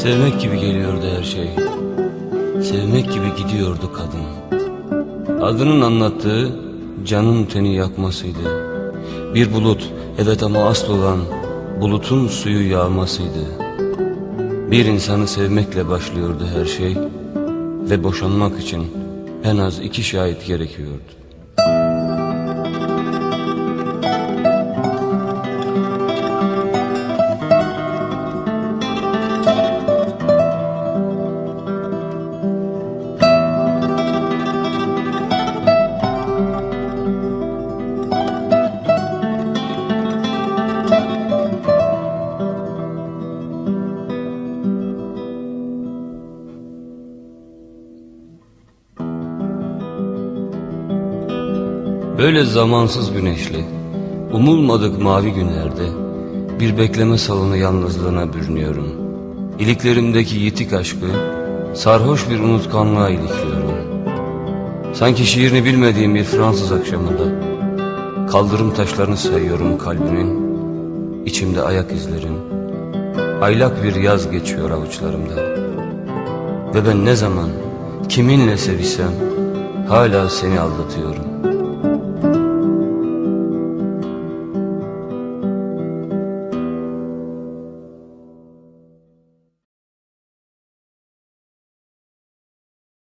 Sevmek gibi geliyordu her şey. Sevmek gibi gidiyordu kadın. Adının anlattığı canın teni yakmasıydı. Bir bulut, evet ama asıl olan bulutun suyu yağmasıydı. Bir insanı sevmekle başlıyordu her şey ve boşanmak için en az iki şahit gerekiyordu. Böyle zamansız güneşli, umulmadık mavi günlerde bir bekleme salonu yalnızlığına bürünüyorum. İliklerimdeki yitik aşkı sarhoş bir unutkanlığa ilikliyorum. Sanki şiirini bilmediğim bir Fransız akşamında kaldırım taşlarını sayıyorum kalbimin, içimde ayak izlerin. Aylak bir yaz geçiyor avuçlarımda. Ve ben ne zaman kiminle sevişsem hala seni aldatıyorum.